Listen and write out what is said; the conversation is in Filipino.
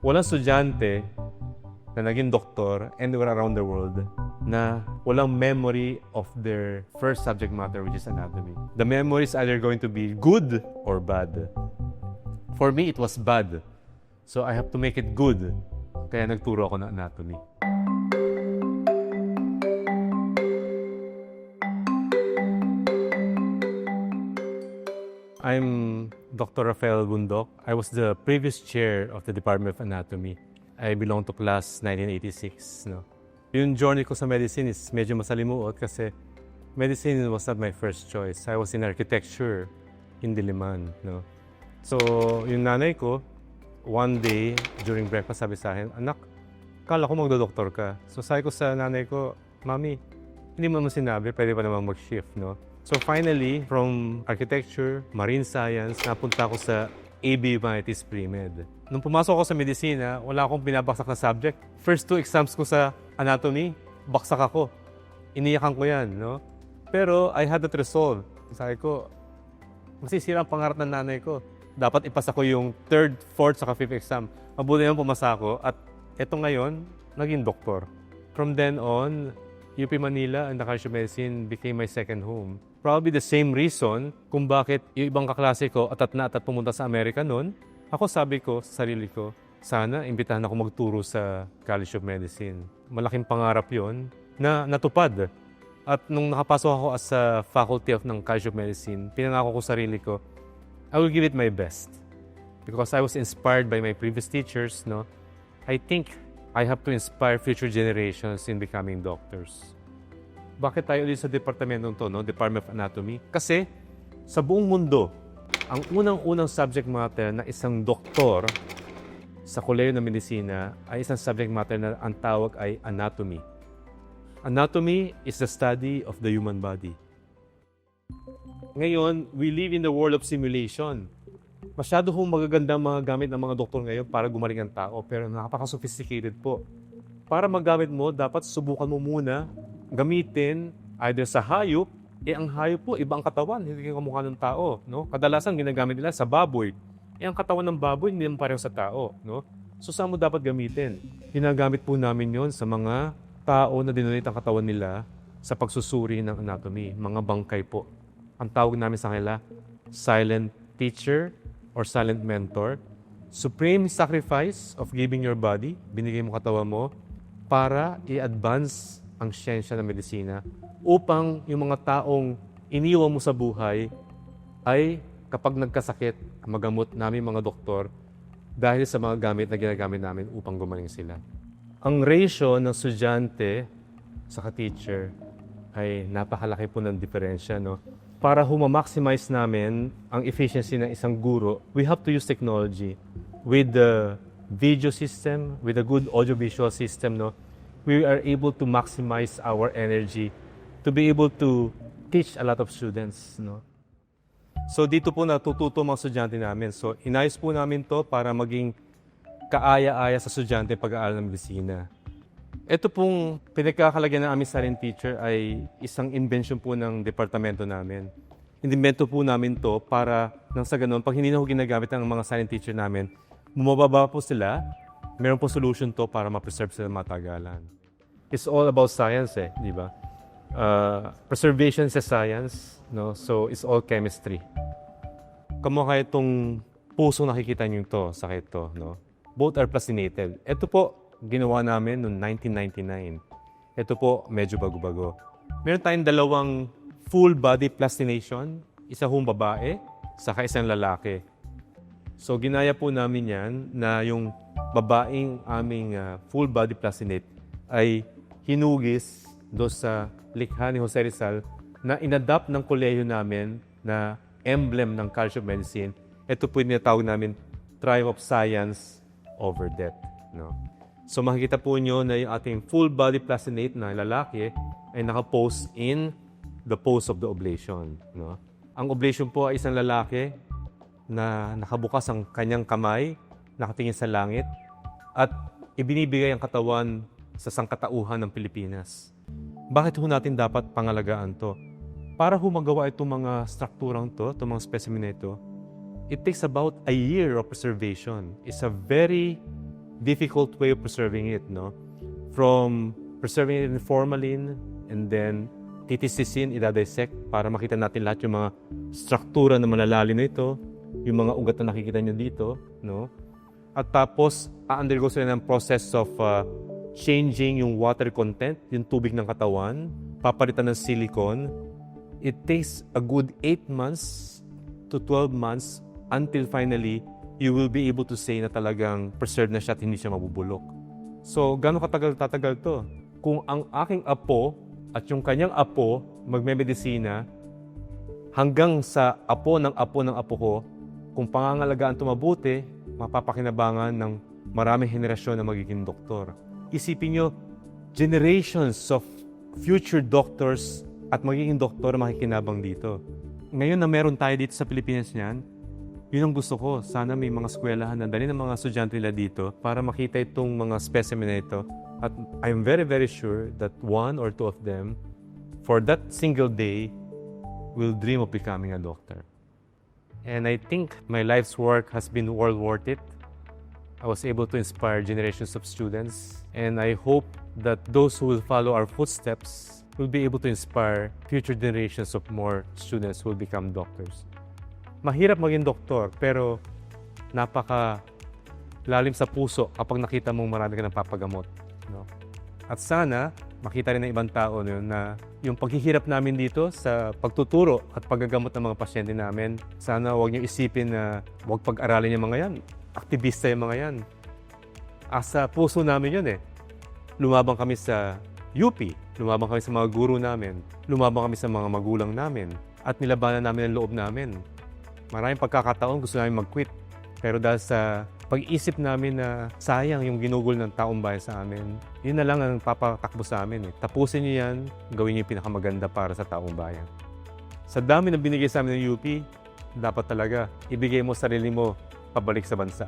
walang estudyante na naging doktor anywhere around the world na walang memory of their first subject matter which is anatomy. The memory is either going to be good or bad. For me, it was bad. So I have to make it good. Kaya nagturo ako ng anatomy. I'm Dr. Rafael Bundok. I was the previous chair of the Department of Anatomy. I belong to class 1986. No? Yung journey ko sa medicine is medyo masalimuot kasi medicine was not my first choice. I was in architecture in Diliman. No? So, yung nanay ko, one day during breakfast sabi sa akin, Anak, kala ko magdodoktor ka. So sabi ko sa nanay ko, Mami, hindi mo naman sinabi, pwede pa naman mag-shift, no? So finally, from architecture, marine science, napunta ako sa AB Humanities Pre-Med. Nung pumasok ako sa medisina, wala akong binabaksak na subject. First two exams ko sa anatomy, baksak ako. Iniyakan ko yan, no? Pero I had that resolve. Sabi ko, masisira ang pangarap ng nanay ko. Dapat ipasa ko yung third, fourth, saka fifth exam. Mabuti naman pumasa ako at eto ngayon, naging doktor. From then on, UP Manila and the College of Medicine became my second home. Probably the same reason kung bakit yung ibang kaklase ko atat na atat pumunta sa Amerika noon. Ako sabi ko sa sarili ko, sana imbitahan ako magturo sa College of Medicine. Malaking pangarap yon na natupad. At nung nakapasok ako as a faculty of ng College of Medicine, pinangako ko sarili ko, I will give it my best. Because I was inspired by my previous teachers, no? I think I have to inspire future generations in becoming doctors. Bakit tayo ulit sa departamentong to, no? Department of Anatomy? Kasi sa buong mundo, ang unang-unang subject matter na isang doktor sa koleyo ng medisina ay isang subject matter na ang tawag ay anatomy. Anatomy is the study of the human body. Ngayon, we live in the world of simulation. Masyado hong magaganda mga gamit ng mga doktor ngayon para gumaling ang tao, pero napaka-sophisticated po. Para magamit mo, dapat subukan mo muna gamitin either sa hayop, eh ang hayop po, iba ang katawan, hindi kamukha ng tao. No? Kadalasan ginagamit nila sa baboy. Eh ang katawan ng baboy, hindi pareho sa tao. No? So saan mo dapat gamitin? Ginagamit po namin yon sa mga tao na dinonate ang katawan nila sa pagsusuri ng anatomy, mga bangkay po. Ang tawag namin sa kanila, silent teacher or silent mentor. Supreme sacrifice of giving your body, binigay mo katawan mo, para i-advance ang siyensya ng medisina upang yung mga taong iniwan mo sa buhay ay kapag nagkasakit, magamot namin mga doktor dahil sa mga gamit na ginagamit namin upang gumaling sila. Ang ratio ng estudyante sa teacher ay napakalaki po ng diferensya. No? Para humamaximize namin ang efficiency ng isang guro, we have to use technology. With the video system, with a good audiovisual system, no, we are able to maximize our energy to be able to teach a lot of students. No? So dito po natututo mga estudyante namin. So inayos po namin to para maging kaaya-aya sa estudyante pag-aaral ng medisina. Ito pong pinagkakalagyan ng aming silent teacher ay isang invention po ng departamento namin. Inimbento po namin to para nang sa ganun, pag hindi na po ginagamit ng mga silent teacher namin, bumababa po sila, meron po solution to para ma-preserve sila matagalan. It's all about science eh, di ba? Uh, preservation is a science, no? So it's all chemistry. Kamukha itong puso nakikita niyo to, sakit to, no? Both are plastinated. Ito po, ginawa namin noong 1999. Ito po, medyo bago-bago. Meron tayong dalawang full body plastination, isa hong babae, saka isang lalaki. So ginaya po namin yan na yung babaeng aming uh, full body plastinate ay hinugis do sa likha ni Jose Rizal na inadapt ng kolehiyo namin na emblem ng College of Medicine. Ito po yung tinatawag namin Triumph of Science over Death. No? So makikita po nyo na yung ating full body plastinate na lalaki ay nakapose in the pose of the oblation. No? Ang oblation po ay isang lalaki na nakabukas ang kanyang kamay, nakatingin sa langit, at ibinibigay ang katawan sa sangkatauhan ng Pilipinas. Bakit ho natin dapat pangalagaan to? Para ho magawa itong mga strukturang to, itong mga specimen na ito, it takes about a year of preservation. It's a very difficult way of preserving it, no? From preserving it in formalin and then titisisin, idadissect para makita natin lahat yung mga struktura na malalalim nito, yung mga ugat na nakikita nyo dito, no? At tapos, a-undergo sila ng process of uh, changing yung water content, yung tubig ng katawan, papalitan ng silicone. It takes a good 8 months to 12 months until finally you will be able to say na talagang preserved na siya at hindi siya mabubulok. So, gano'ng katagal tatagal to? Kung ang aking apo at yung kanyang apo magmemedisina hanggang sa apo ng apo ng apo ko, kung pangangalagaan ito mabuti, mapapakinabangan ng maraming henerasyon na magiging doktor. Isipin nyo, generations of future doctors at magiging doktor makikinabang dito. Ngayon na meron tayo dito sa Pilipinas niyan, yun ang gusto ko. Sana may mga eskwelahan na dali ng mga estudyante nila dito para makita itong mga specimen na ito. At I'm very, very sure that one or two of them, for that single day, will dream of becoming a doctor. And I think my life's work has been well worth it. I was able to inspire generations of students, and I hope that those who will follow our footsteps will be able to inspire future generations of more students who will become doctors. Mahirap maging doktor, pero napaka lalim sa puso kapag nakita mong marami ka ng papagamot. No? At sana, makita rin ng ibang tao no, na yung paghihirap namin dito sa pagtuturo at paggagamot ng mga pasyente namin, sana huwag niyo isipin na huwag pag-aralin yung mga yan. Aktivista yung mga yan. Asa puso namin yun eh. Lumabang kami sa UP, lumabang kami sa mga guru namin, lumabang kami sa mga magulang namin, at nilabanan namin ang loob namin. Maraming pagkakataon gusto namin mag-quit. Pero dahil sa pag-isip namin na sayang yung ginugol ng taong bayan sa amin, yun na lang ang papatakbo sa amin. Eh. Tapusin niyo yan, gawin niyo yung pinakamaganda para sa taong bayan. Sa dami na binigay sa amin ng UP, dapat talaga ibigay mo sarili mo pabalik sa bansa.